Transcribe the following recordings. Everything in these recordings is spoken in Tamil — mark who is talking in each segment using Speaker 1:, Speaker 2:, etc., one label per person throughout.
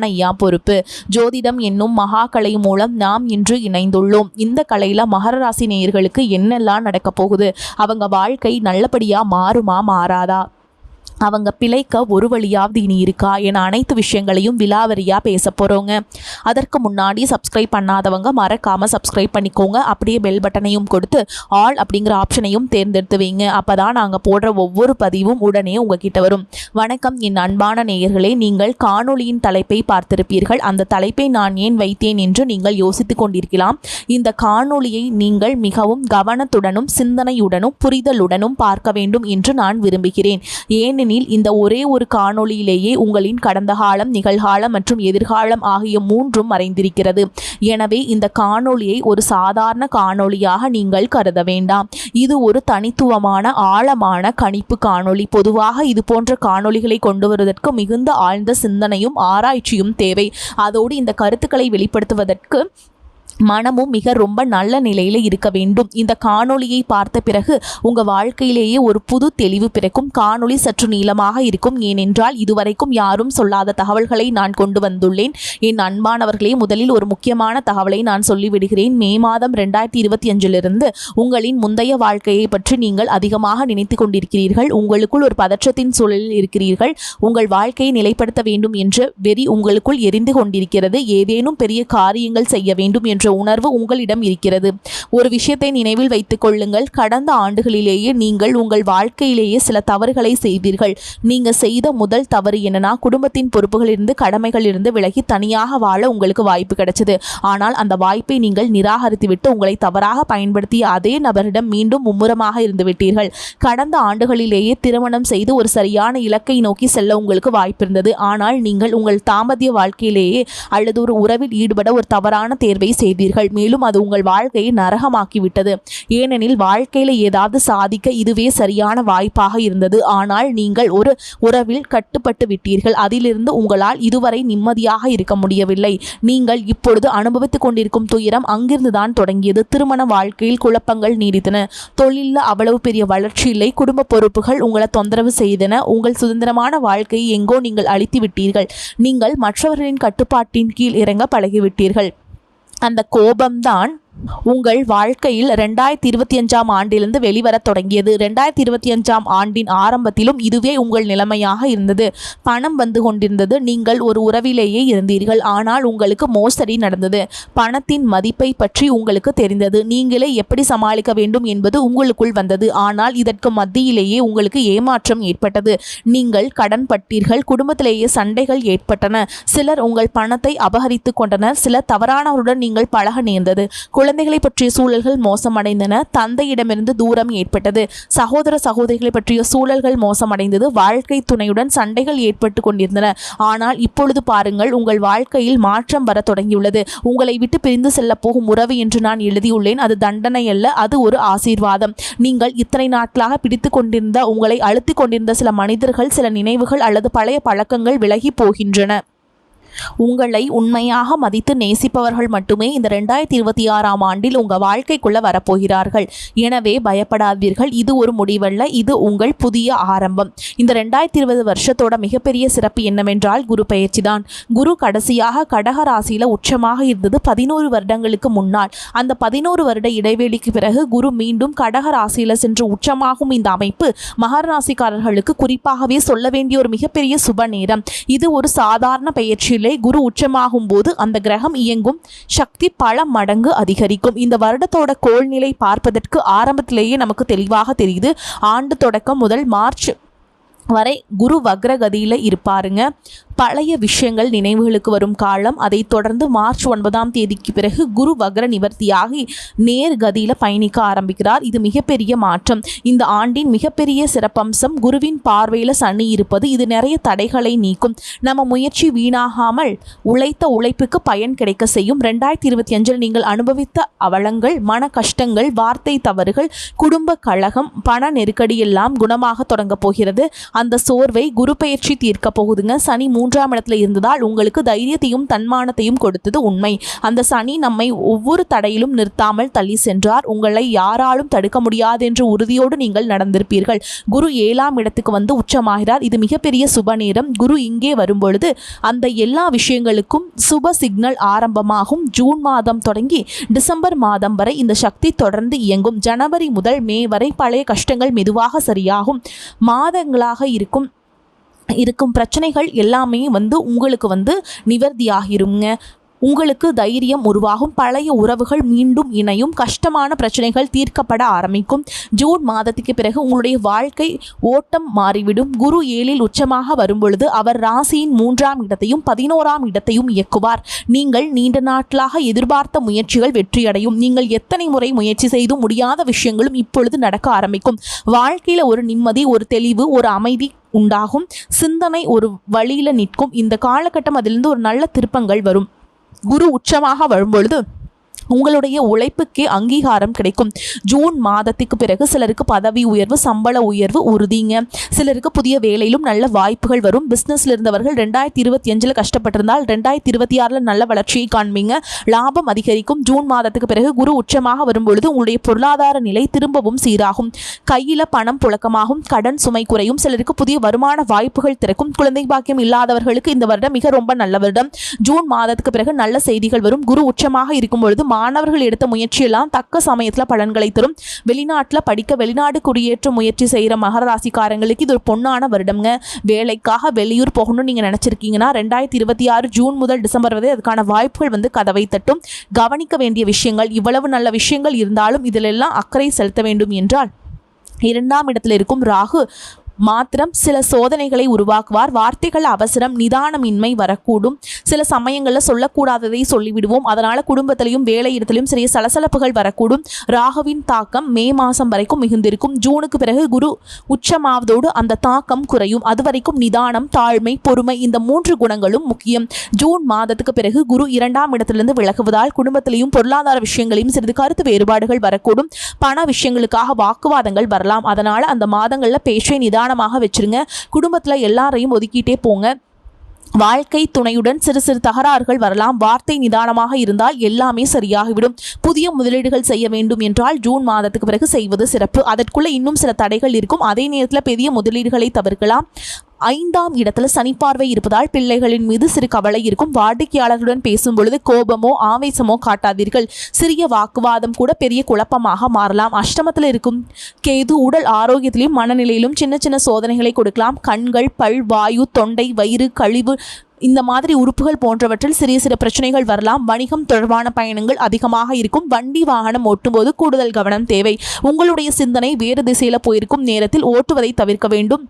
Speaker 1: ஐயா பொறுப்பு. ஜோதிடம் என்னும் மகாகலை மூலம் நாம் இன்று இணைந்துள்ளோம். இந்த கலையில் மகர ராசி நேயர்களுக்கு என்னெல்லாம் நடக்க போகுது? அவங்க வாழ்க்கை நல்லபடியாக மாறுமா மாறாதா? அவங்க பிழைக்க ஒரு வழியாவது இனி இருக்கா என அனைத்து விஷயங்களையும் விலாவரியாக பேச போகிறோங்க அதற்கு முன்னாடி சப்ஸ்கிரைப் பண்ணாதவங்க மறக்காமல் சப்ஸ்கிரைப் பண்ணிக்கோங்க. அப்படியே பெல் பட்டனையும் கொடுத்து ஆல் அப்படிங்கிற ஆப்ஷனையும் தேர்ந்தெடுத்து வைங்க அப்போ தான் நாங்கள் போடுற ஒவ்வொரு பதிவும் உடனே உங்ககிட்ட வரும். வணக்கம் என் அன்பான நேயர்களே. நீங்கள் காணொளியின் தலைப்பை பார்த்திருப்பீர்கள். அந்த தலைப்பை நான் ஏன் வைத்தேன் என்று நீங்கள் யோசித்துக் கொண்டிருக்கலாம். இந்த காணொளியை நீங்கள் மிகவும் கவனத்துடனும் சிந்தனையுடனும் புரிதலுடனும் பார்க்க வேண்டும் என்று நான் விரும்புகிறேன். ஏனெனில் இந்த ஒரே ஒரு காணொளியிலேயே உங்களின் கடந்த காலம் நிகழ்காலம் மற்றும் எதிர்காலம் ஆகிய மூன்றும் மறைந்திருக்கிறது. எனவே இந்த காணொளியை ஒரு சாதாரண காணொளியாக நீங்கள் கருத வேண்டாம். இது ஒரு தனித்துவமான ஆழமான கணிப்பு காணொளி. பொதுவாக இது போன்ற காணொளிகளை கொண்டு வருவதற்கு மிகுந்த ஆழ்ந்த சிந்தனையும் ஆராய்ச்சியும் தேவை. அதோடு இந்த கருத்துக்களை வெளிப்படுத்துவதற்கு மனமும் மிக ரொம்ப நல்ல நிலையில் இருக்க வேண்டும். இந்த காணொளியை பார்த்த பிறகு உங்கள் வாழ்க்கையிலேயே ஒரு புது தெளிவு பிறக்கும். காணொளி சற்று நீளமாக இருக்கும். ஏனென்றால் இதுவரைக்கும் யாரும் சொல்லாத தகவல்களை நான் கொண்டு வந்துள்ளேன். என் அன்பானவர்களே முதலில் ஒரு முக்கியமான தகவலை நான் சொல்லிவிடுகிறேன். மே மாதம் ரெண்டாயிரத்தி இருபத்தி அஞ்சிலிருந்து உங்களின் முந்தைய வாழ்க்கையை பற்றி நீங்கள் அதிகமாக நினைத்து கொண்டிருக்கிறீர்கள். உங்களுக்குள் ஒரு பதற்றத்தின் சூழலில் இருக்கிறீர்கள். உங்கள் வாழ்க்கையை நிலைப்படுத்த வேண்டும் என்ற வெறி உங்களுக்குள் எரிந்து கொண்டிருக்கிறது. ஏதேனும் பெரிய காரியங்கள் செய்ய வேண்டும் என்று உணர்வு உங்களிடம் இருக்கிறது. ஒரு விஷயத்தை நினைவில் வைத்துக் கொள்ளுங்கள். கடந்த ஆண்டுகளிலேயே நீங்கள் உங்கள் வாழ்க்கையிலேயே சில தவறுகளை செய்தீர்கள். நீங்க செய்த முதல் தவறு என்னன்னா குடும்பத்தின் பொறுப்புகளிலிருந்து கடமைகளிலிருந்து விலகி தனியாக வாழ உங்களுக்கு வாய்ப்பு கிடைச்சது. ஆனால் அந்த வாய்ப்பை நீங்கள் நிராகரித்துவிட்டு உங்களை தவறாக பயன்படுத்திய அதே நபரிடம் மீண்டும் மும்முரமாக இருந்து விட்டீர்கள். கடந்த ஆண்டுகளிலேயே திருமணம் செய்து ஒரு சரியான இலக்கை நோக்கி செல்ல உங்களுக்கு வாய்ப்பு இருந்தது. ஆனால் நீங்கள் உங்கள் தாமதிய வாழ்க்கையிலேயே அல்லது ஒரு உறவில் ஈடுபட ஒரு தவறான தேர்வை செய்தீர்கள் மேலும் அது உங்கள் வாழ்க்கையை நரகமாக்கிவிட்டது. ஏனெனில் வாழ்க்கையில் ஏதாவது சாதிக்க இதுவே சரியான வாய்ப்பாக இருந்தது. ஆனால் நீங்கள் ஒரு உறவில் கட்டுப்பட்டு விட்டீர்கள். அதிலிருந்து உங்களால் இதுவரை நிம்மதியாக இருக்க முடியவில்லை. நீங்கள் இப்பொழுது அனுபவித்துக் கொண்டிருக்கும் துயரம் அங்கிருந்துதான் தொடங்கியது. திருமண வாழ்க்கையில் குழப்பங்கள் நீடித்தன. தொழிலில் அவ்வளவு பெரிய வளர்ச்சி இல்லை. குடும்ப பொறுப்புகள் உங்களை தொந்தரவு செய்தன. உங்கள் சுதந்திரமான வாழ்க்கையை எங்கோ நீங்கள் அழித்து விட்டீர்கள். நீங்கள் மற்றவர்களின் கட்டுப்பாட்டின் கீழ் இறங்க பழகிவிட்டீர்கள். அந்த கோபம்தான் உங்கள் வாழ்க்கையில் ரெண்டாயிரத்தி இருபத்தி அஞ்சாம் ஆண்டிலிருந்து வெளிவரத் தொடங்கியது. ரெண்டாயிரத்தி இருபத்தி அஞ்சாம் ஆண்டின் ஆரம்பத்திலும் இதுவே உங்கள் நிலைமையாக இருந்தது. பணம் வந்து கொண்டிருந்தது. நீங்கள் ஒரு உறவிலேயே இருந்தீர்கள். ஆனால் உங்களுக்கு மோசடி நடந்தது. பணத்தின் மதிப்பை பற்றி உங்களுக்கு தெரிந்தது. நீங்களே எப்படி சமாளிக்க வேண்டும் என்பது உங்களுக்குள் வந்தது. ஆனால் இதற்கு மத்தியிலேயே உங்களுக்கு ஏமாற்றம் ஏற்பட்டது. நீங்கள் கடன் பட்டீர்கள். குடும்பத்திலேயே சண்டைகள் ஏற்பட்டன. சிலர் உங்கள் பணத்தை அபகரித்து கொண்டனர். சிலர் தவறானவருடன் நீங்கள் பழக நேர்ந்தது. குழந்தைகளை பற்றிய சூழல்கள் மோசமடைந்தன. தந்தையிடமிருந்து தூரம் ஏற்பட்டது. சகோதர சகோதரிகளை பற்றிய சூழல்கள் மோசமடைந்தது. வாழ்க்கை துணையுடன் சண்டைகள் ஏற்பட்டு கொண்டிருந்தன. ஆனால் இப்பொழுது பாருங்கள் உங்கள் வாழ்க்கையில் மாற்றம் வர தொடங்கியுள்ளது. உங்களை விட்டு பிரிந்து செல்ல போகும் உறவு என்று நான் எழுதியுள்ளேன். அது தண்டனை அல்ல அது ஒரு ஆசீர்வாதம். நீங்கள் இத்தனை நாட்களாக பிடித்து கொண்டிருந்த உங்களை அழுத்திக் கொண்டிருந்த சில மனிதர்கள் சில நினைவுகள் அல்லது பழைய பழக்கங்கள் விலகி போகின்றன. உங்களை உண்மையாக மதித்து நேசிப்பவர்கள் மட்டுமே இந்த ரெண்டாயிரத்தி இருபத்தி ஆறாம் ஆண்டில் உங்கள் வாழ்க்கைக்குள்ள வரப்போகிறார்கள். எனவே பயப்படாதீர்கள். இது ஒரு முடிவல்ல. இது உங்கள் புதிய ஆரம்பம். இந்த ரெண்டாயிரத்தி இருபது வருஷத்தோட மிகப்பெரிய சிறப்பு என்னவென்றால் குரு பயிற்சி தான் குரு கடைசியாக கடகராசியில உச்சமாக இருந்தது பதினோரு வருடங்களுக்கு முன்னால். அந்த பதினோரு வருட இடைவெளிக்கு பிறகு குரு மீண்டும் கடக ராசியில சென்று உச்சமாகும் இந்த அமைப்பு மகர ராசிக்காரர்களுக்கு குறிப்பாகவே சொல்ல வேண்டிய ஒரு மிகப்பெரிய சுப நேரம். இது ஒரு சாதாரண பயிற்சியில் இல்லை குரு உச்சமாகும் போது அந்த கிரகம் இயங்கும் சக்தி பல மடங்கு அதிகரிக்கும். இந்த வருடத்தோட கோள்நிலை பார்ப்பதற்கு ஆரம்பத்திலேயே நமக்கு தெளிவாக தெரியுது. ஆண்டு தொடக்கம் முதல் மார்ச் வரை குரு வக்ரகதியில் இருப்பாருங்க. பழைய விஷயங்கள் நினைவுகளுக்கு வரும் காலம். அதைத் தொடர்ந்து மார்ச் ஒன்பதாம் தேதிக்கு பிறகு குரு வக்ர நிவர்த்தியாகி நேர்கதியில் பயணிக்க ஆரம்பிக்கிறார். இது மிகப்பெரிய மாற்றம். இந்த ஆண்டின் மிகப்பெரிய சிறப்பம்சம் குருவின் பார்வையில் சனி இருப்பது. இது நிறைய தடைகளை நீக்கும். நம்ம முயற்சி வீணாகாமல் உழைத்த உழைப்புக்கு பயன் கிடைக்க செய்யும். ரெண்டாயிரத்தி இருபத்தி அஞ்சில் நீங்கள் அனுபவித்த அவலங்கள் மன கஷ்டங்கள் வார்த்தை தவறுகள் குடும்ப கழகம் பண நெருக்கடி எல்லாம் குணமாக தொடங்க போகிறது. அந்த சோர்வை குரு பயிற்சி தீர்க்க போகுதுங்க. சனி மூன்றாம் இடத்துல இருந்ததால் உங்களுக்கு தைரியத்தையும் தன்மானத்தையும் கொடுத்தது உண்மை. அந்த சனி நம்மை ஒவ்வொரு தடையிலும் நிறுத்தாமல் தள்ளி சென்றார். உங்களை யாராலும் தடுக்க முடியாது என்று உறுதியோடு நீங்கள் நடந்திருப்பீர்கள். குரு ஏழாம் இடத்துக்கு வந்து உச்சமாகிறார். இது மிகப்பெரிய சுப நேரம். குரு இங்கே வரும்பொழுது அந்த எல்லா விஷயங்களுக்கும் சுப சிக்னல் ஆரம்பமாகும். ஜூன் மாதம் தொடங்கி டிசம்பர் மாதம் வரை இந்த சக்தி தொடர்ந்து இயங்கும். ஜனவரி முதல் மே வரை பழைய கஷ்டங்கள் மெதுவாக சரியாகும். மாதங்களாக இருக்கும். இருக்கும் பிரச்சனைகள் எல்லாமே வந்து உங்களுக்கு வந்து நிவர்த்தியாகிருங்க. உங்களுக்கு தைரியம் உருவாகும். பழைய உறவுகள் மீண்டும் இணையும். கஷ்டமான பிரச்சனைகள் தீர்க்கப்பட ஆரம்பிக்கும். ஜூன் மாதத்துக்கு பிறகு உங்களுடைய வாழ்க்கை ஓட்டம் மாறிவிடும். குரு ஏழில் உச்சமாக வரும்பொழுது அவர் ராசியின் மூன்றாம் இடத்தையும் பதினோராம் இடத்தையும் இயக்குவார். நீங்கள் நீண்ட நாட்களாக எதிர்பார்த்த முயற்சிகள் வெற்றியடையும். நீங்கள் எத்தனை முறை முயற்சி செய்தும் முடியாத விஷயங்களும் இப்பொழுது நடக்க ஆரம்பிக்கும். வாழ்க்கையில் ஒரு நிம்மதி ஒரு தெளிவு ஒரு அமைதி உண்டாகும். சிந்தனை ஒரு வழியில் நிற்கும். இந்த காலகட்டம் அதிலிருந்து ஒரு நல்ல திருப்பங்கள் வரும். குரு உச்சமாக வரும்பொழுது உங்களுடைய உழைப்புக்கே அங்கீகாரம் கிடைக்கும். ஜூன் மாதத்துக்கு பிறகு சிலருக்கு பதவி உயர்வு சம்பள உயர்வு உறுதிங்க. சிலருக்கு புதிய வேலையிலும் நல்ல வாய்ப்புகள் வரும். பிஸ்னஸில் இருந்தவர்கள் ரெண்டாயிரத்தி இருபத்தி அஞ்சில் கஷ்டப்பட்டிருந்தால் ரெண்டாயிரத்தி இருபத்தி ஆறில் நல்ல வளர்ச்சியை காண்பீங்க. லாபம் அதிகரிக்கும். ஜூன் மாதத்துக்கு பிறகு குரு உச்சமாக வரும்பொழுது உங்களுடைய பொருளாதார நிலை திரும்பவும் சீராகும். கையில் பணம் புழக்கமாகும். கடன் சுமை குறையும். சிலருக்கு புதிய வருமான வாய்ப்புகள் திறக்கும். குழந்தை பாக்கியம் இல்லாதவர்களுக்கு இந்த வருடம் மிக ரொம்ப நல்ல வருடம். ஜூன் மாதத்துக்கு பிறகு நல்ல செய்திகள் வரும். குரு உச்சமாக இருக்கும் பொழுது மாணவர்கள் எடுத்த முயற்சியெல்லாம் தக்க சமயத்தில் பலன்களை தரும். வெளிநாட்டில் படிக்க வெளிநாடு குடியேற்ற முயற்சி செய்கிற மகர ராசிக்காரங்களுக்கு இது ஒரு பொண்ணான வருடம்ங்க. வேலைக்காக வெளியூர் போகணும்னு நீங்கள் நினச்சிருக்கீங்கன்னா ரெண்டாயிரத்தி இருபத்தி ஆறு ஜூன் முதல் டிசம்பர் வரை அதுக்கான வாய்ப்புகள் வந்து கதவை தட்டும். கவனிக்க வேண்டிய விஷயங்கள் இவ்வளவு நல்ல விஷயங்கள் இருந்தாலும் இதிலெல்லாம் அக்கறை செலுத்த வேண்டும் என்றால் இரண்டாம் இடத்தில் இருக்கும் ராகு மாத்திரம் சில சோதனைகளை உருவாக்குவார். வார்த்தைகள் அவசரம் நிதானமின்மை வரக்கூடும். சில சமயங்களில் சொல்லக்கூடாததை சொல்லிவிடுவோம். அதனால் குடும்பத்திலையும் வேலை இடத்திலையும் சிறிய சலசலப்புகள் வரக்கூடும். ராகுவின் தாக்கம் மே மாதம் வரைக்கும் மிகுந்திருக்கும். ஜூனுக்கு பிறகு குரு உச்சமாவதோடு அந்த தாக்கம் குறையும். அது வரைக்கும் நிதானம் தாழ்மை பொறுமை இந்த மூன்று குணங்களும் முக்கியம். ஜூன் மாதத்துக்கு பிறகு குரு இரண்டாம் இடத்திலிருந்து விலகுவதால் குடும்பத்திலையும் பொருளாதார விஷயங்களையும் சிறிது கருத்து வேறுபாடுகள் வரக்கூடும். பண விஷயங்களுக்காக வாக்குவாதங்கள் வரலாம். அதனால் அந்த மாதங்களில் பேச்சை நிதானமாக வச்சிருங்க. குடும்பத்தில் எல்லாரையும் ஒதுக்கிட்டே போங்க. வாழ்க்கை துணையுடன் சிறு சிறு தகராறுகள் வரலாம். வார்த்தை நிதானமாக இருந்தால் எல்லாமே சரியாகிவிடும். புதிய முதலீடுகள் செய்ய வேண்டும் என்றால் ஜூன் மாதத்துக்கு பிறகு செய்வது சிறப்பு. அதற்குள்ள இன்னும் சில தடைகள் இருக்கும். அதே நேரத்தில் பெரிய முதலீடுகளை தவிர்க்கலாம். ஐந்தாம் இடத்துல சனிப்பார்வை இருப்பதால் பிள்ளைகளின் மீது சிறு கவலை இருக்கும். வாடிக்கையாளர்களுடன் பேசும் பொழுது கோபமோ ஆவேசமோ காட்டாதீர்கள். சிறிய வாக்குவாதம் கூட பெரிய குழப்பமாக மாறலாம். அஷ்டமத்தில் இருக்கும் கேது உடல் ஆரோக்கியத்திலும் மனநிலையிலும் சின்ன சின்ன சோதனைகளை கொடுக்கலாம். கண்கள் பல் வாயு தொண்டை வயிறு கழிவு இந்த மாதிரி உறுப்புகள் போன்றவற்றில் சிறிய சிறு பிரச்சனைகள் வரலாம். வணிகம் தொடர்பான பயணங்கள் அதிகமாக இருக்கும். வண்டி வாகனம் ஓட்டும்போது கூடுதல் கவனம் தேவை. உங்களுடைய சிந்தனை வேறு திசையில் போயிருக்கும் நேரத்தில் ஓட்டுவதை தவிர்க்க வேண்டும்.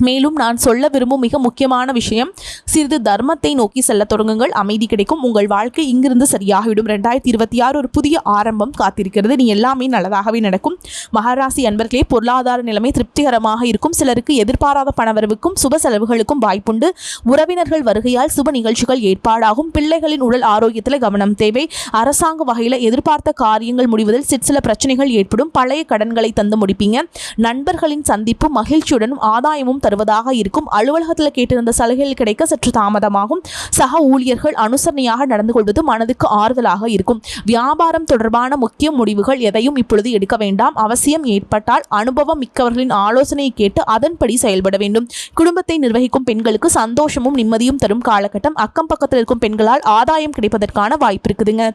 Speaker 1: மேலும் நான் சொல்ல விரும்பும் மிக முக்கியமான விஷயம் சிறிது தர்மத்தை நோக்கி செல்ல தொடங்குங்கள். அமைதி கிடைக்கும். உங்கள் வாழ்க்கை இங்கிருந்து சரியாகிவிடும். ரெண்டாயிரத்தி இருபத்தி ஆறு ஒரு புதிய ஆரம்பம் காத்திருக்கிறது. நீ எல்லாமே நல்லதாகவே நடக்கும். மகாராசி அன்பர்களே பொருளாதார நிலைமை திருப்திகரமாக இருக்கும். சிலருக்கு எதிர்பாராத பணவரவுக்கும் சுப செலவுகளுக்கும் வாய்ப்புண்டு. உறவினர்கள் வருகையால் சுப நிகழ்ச்சிகள் ஏற்பாடாகும். பிள்ளைகளின் உடல் ஆரோக்கியத்தில் கவனம் தேவை. அரசாங்க வகையில் எதிர்பார்த்த காரியங்கள் முடிவதில் சிற்சில பிரச்சனைகள் ஏற்படும். பழைய கடன்களை தந்து முடிப்பீங்க. நண்பர்களின் சந்திப்பு மகிழ்ச்சியுடனும் ஆதாயமும் தருவதாக இருக்கும். அலுவலகத்தில் கேட்டிருந்த சலுகைகள் கிடைக்க சற்று தாமதமாகும். சக ஊழியர்கள் அனுசரணையாக நடந்து கொள்வது மனதுக்கு ஆறுதலாக இருக்கும். வியாபாரம் தொடர்பான முக்கிய முடிவுகள் எதையும் இப்பொழுது எடுக்க வேண்டாம். அவசியம் ஏற்பட்டால் அனுபவம் மிக்கவர்களின் ஆலோசனையை கேட்டு அதன்படி செயல்பட வேண்டும். குடும்பத்தை நிர்வகிக்கும் பெண்களுக்கு சந்தோஷமும் நிம்மதியும் தரும் காலகட்டம். அக்கம் பக்கத்தில் இருக்கும் பெண்களால் ஆதாயம் கிடைப்பதற்கான வாய்ப்பு இருக்குதுங்க.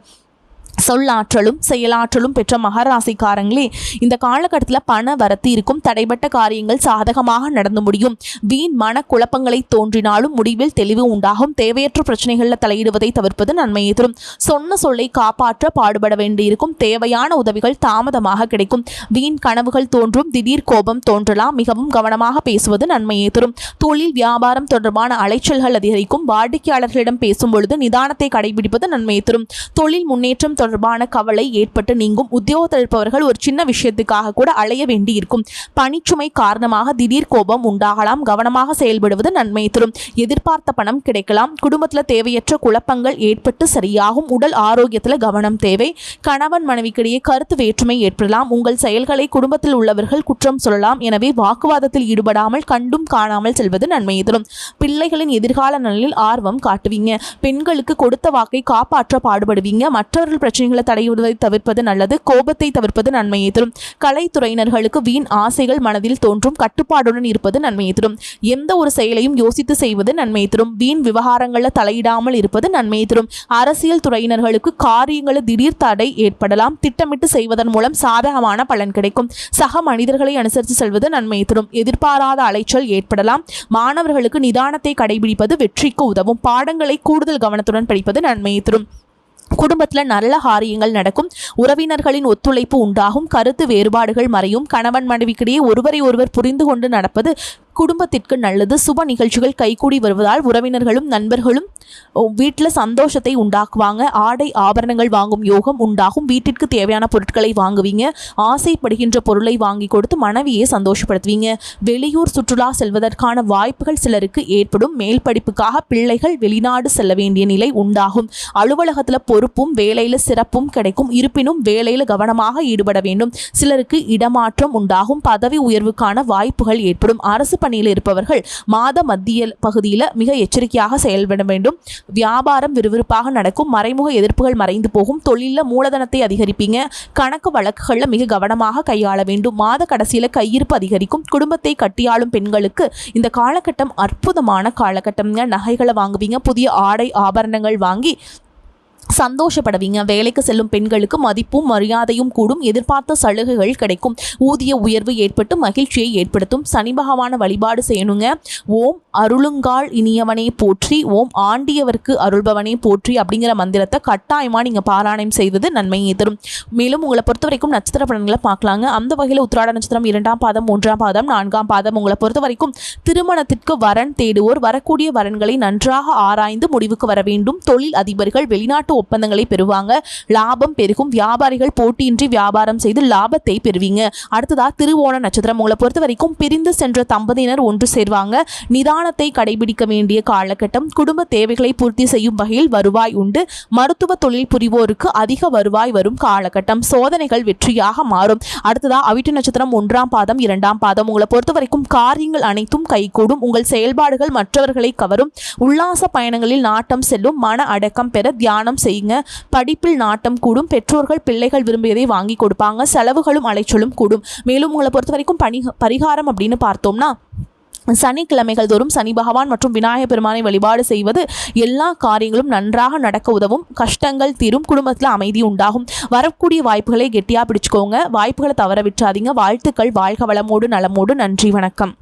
Speaker 1: சொல்லாற்றலும் செயலாற்றலும் பெற்ற மகராசிக்காரங்களே இந்த காலகட்டத்தில் பண வரத்து இருக்கும் தடைப்பட்ட காரியங்கள் சாதகமாக நடந்து முடியும். வீண் மன குழப்பங்களை தோன்றினாலும் முடிவில் தெளிவு உண்டாகும். தேவையற்ற பிரச்சனைகளில் தலையிடுவதை தவிர்ப்பது நன்மையை தரும். சொன்ன சொல்லை காப்பாற்ற பாடுபட வேண்டியிருக்கும். தேவையான உதவிகள் தாமதமாக கிடைக்கும். வீண் கனவுகள் தோன்றும். திடீர் கோபம் தோன்றலாம். மிகவும் கவனமாக பேசுவது நன்மையை தரும். தொழில் வியாபாரம் தொடர்பான அலைச்சல்கள் அதிகரிக்கும். வாடிக்கையாளர்களிடம் பேசும் பொழுது நிதானத்தை கடைபிடிப்பது நன்மையை தரும். தொழில் முன்னேற்றம் தொடர்பான கவலை ஏற்பட்டு நீங்கும் உத்தியோகத்தில் இருப்பவர்கள் ஒரு சின்ன விஷயத்துக்காக கூட அலைய வேண்டியிருக்கும். பணிச்சுமை காரணமாக திடீர் கோபம் உண்டாகலாம். கவனமாக செயல்படுவது நன்மை தரும். எதிர்பார்த்த பணம் கிடைக்கலாம். குடும்பத்தில் தேவையற்ற குழப்பங்கள் ஏற்பட்டு சரியாகும். உடல் ஆரோக்கியத்தில் கவனம் தேவை. கணவன் மனைவிக்கிடையே கருத்து வேற்றுமை ஏற்படலாம். உங்கள் செயல்களை குடும்பத்தில் உள்ளவர்கள் குற்றம் சொல்லலாம். எனவே வாக்குவாதத்தில் ஈடுபடாமல் கண்டும் காணாமல் செல்வது நன்மையை தரும். பிள்ளைகளின் எதிர்கால நலனில் ஆர்வம் காட்டுவீங்க. பெண்களுக்கு கொடுத்த வாக்கை காப்பாற்ற பாடுபடுவீங்க. மற்றவர்கள் பிரச்சனைகளை தடையிடுவதை தவிர்ப்பது நல்லது கோபத்தை தவிர்ப்பது நன்மையை தரும். கலைத்துறையினர்களுக்கு வீண் ஆசைகள் மனதில் தோன்றும் கட்டுப்பாடுடன் இருப்பது நன்மையை தரும். எந்த ஒரு செயலையும் யோசித்து செய்வது நன்மையை தரும். வீண் விவகாரங்களில் தலையிடாமல் இருப்பது நன்மையை தரும். அரசியல் துறையினர்களுக்கு காரியங்களில் திடீர் தடை ஏற்படலாம். திட்டமிட்டு செய்வதன் மூலம் சாதகமான பலன் கிடைக்கும். சக மனிதர்களை அனுசரித்து செல்வது நன்மையை தரும். எதிர்பாராத அலைச்சல் ஏற்படலாம். மாணவர்களுக்கு நிதானத்தை கடைபிடிப்பது வெற்றிக்கு உதவும். பாடங்களை கூடுதல் கவனத்துடன் படிப்பது நன்மையை தரும். குடும்பத்தில் நல்ல காரியங்கள் நடக்கும். உறவினர்களின் ஒத்துழைப்பு உண்டாகும். கருத்து வேறுபாடுகள் மறையும். கணவன் மனைவிக்கிடையே ஒருவரை ஒருவர் புரிந்து கொண்டு நடப்பது குடும்பத்திற்கு நல்லது சுப நிகழ்ச்சிகள் கைகூடி வருவதால் உறவினர்களும் நண்பர்களும் வீட்டில் சந்தோஷத்தை உண்டாக்குவாங்க. ஆடை ஆபரணங்கள் வாங்கும் யோகம் உண்டாகும். வீட்டிற்கு தேவையான பொருட்களை வாங்குவீங்க. ஆசைப்படுகின்ற பொருளை வாங்கி கொடுத்து மனைவியை சந்தோஷப்படுத்துவீங்க. வெளியூர் சுற்றுலா செல்வதற்கான வாய்ப்புகள் சிலருக்கு ஏற்படும். மேல் படிப்புக்காக பிள்ளைகள் வெளிநாடு செல்ல வேண்டிய நிலை உண்டாகும். அலுவலகத்தில் பொறுப்பும் வேலையில் சிறப்பும் கிடைக்கும். இருப்பினும் வேலையில் கவனமாக ஈடுபட வேண்டும். சிலருக்கு இடமாற்றம் உண்டாகும். பதவி உயர்வுக்கான வாய்ப்புகள் ஏற்படும். அரசு பணியில் இருப்பவர்கள் மாத மத்திய பகுதியில் மிக எச்சரிக்கையாக செயல்பட வேண்டும். வியாபாரம் விறுவிறுப்பாக நடக்கும். மறைமுக எதிர்ப்புகள் மறைந்து போகும். தொழிலில் மூலதனத்தை அதிகரிப்பீங்க. கணக்கு வழக்குகளில் மிக கவனமாக கையாள வேண்டும். மாத கடைசியில் கையிருப்பு அதிகரிக்கும். குடும்பத்தை கட்டியாளும் பெண்களுக்கு இந்த காலகட்டம் அற்புதமான காலகட்டம்ங்க. நகைகளை வாங்குவீங்க. புதிய ஆடை ஆபரணங்கள் வாங்கி சந்தோஷப்படுவீங்க. வேலைக்கு செல்லும் பெண்களுக்கு மதிப்பும் மரியாதையும் கூடும். எதிர்பார்த்த சலுகைகள் கிடைக்கும். ஊதிய உயர்வு ஏற்பட்டு மகிழ்ச்சியை ஏற்படுத்தும். சனி பகவான வழிபாடு செய்யணுங்க. ஓம் அருளுங்கால் இனியவனே போற்றி. ஓம் ஆண்டியவர்க்கு அருள்பவனே போற்றி அப்படிங்கிற மந்திரத்தை கட்டாயமாக நீங்கள் பாராயணம் செய்வது நன்மையை தரும். மேலும் உங்களை பொறுத்த வரைக்கும் நட்சத்திர பலன்களை பார்க்கலாங்க. அந்த வகையில் உத்திராட நட்சத்திரம் இரண்டாம் பாதம் மூன்றாம் பாதம் நான்காம் பாதம் உங்களை பொறுத்த வரைக்கும் திருமணத்திற்கு வரன் தேடுவோர். வரக்கூடிய வரன்களை நன்றாக ஆராய்ந்து முடிவுக்கு வர வேண்டும். தொழில் அதிபர்கள் வெளிநாட்டு ஒப்பந்தங்களை பெறுவாங்க. லாபம் பெருகும். வியாபாரிகள் போட்டியின்றி வியாபாரம் செய்து லாபத்தை பெறுவீங்க. அடுத்ததா திருவோண நட்சத்திரம். உங்களை பொறுத்த வரைக்கும் பிரிந்து சென்ற தம்பதியினர் ஒன்று சேர்வாங்க. நிதானத்தை கடைபிடிக்க வேண்டிய காலகட்டம். குடும்ப தேவைகளை பூர்த்தி செய்யும் வகையில் வருவாய் உண்டு. மருத்துவ தொழில் புரிவோருக்கு அதிக வருவாய் வரும் காலகட்டம். சோதனைகள் வெற்றியாக மாறும். அடுத்ததா அவிட்டு நட்சத்திரம். ஒன்றாம் பாதம் இரண்டாம் பாதம். உங்களை பொறுத்த வரைக்கும் காரியங்கள் அனைத்தும் கைகூடும். உங்கள் செயல்பாடுகள் மற்றவர்களை கவரும். உல்லாச பயணங்களில் நாட்டம் செல்லும். மன அடக்கம் பெற தியானம் செய்யுங்க. படிப்பில் நாட்டம் கூடும். பெற்றோர்கள் பிள்ளைகள் விரும்பியதை வாங்கி கொடுப்பாங்க. செலவுகளும் அலைச்சலும் கூடும். மேலும் உங்களை பொறுத்த வரைக்கும் பணி பரிகாரம் அப்படின்னு பார்த்தோம்னா சனிக்கிழமைகள் தோறும் சனி பகவான் மற்றும் விநாயகர் பெருமானை வழிபாடு செய்வது எல்லா காரியங்களும் நன்றாக நடக்க உதவும். கஷ்டங்கள் தீரும். குடும்பத்தில் அமைதி உண்டாகும். வரக்கூடிய வாய்ப்புகளை கெட்டியாக பிடிச்சுக்கோங்க. வாய்ப்புகளை தவற விட்டுறாதீங்க. வாழ்த்துக்கள். வாழ்க வளமோடு நலமோடு. நன்றி. வணக்கம்.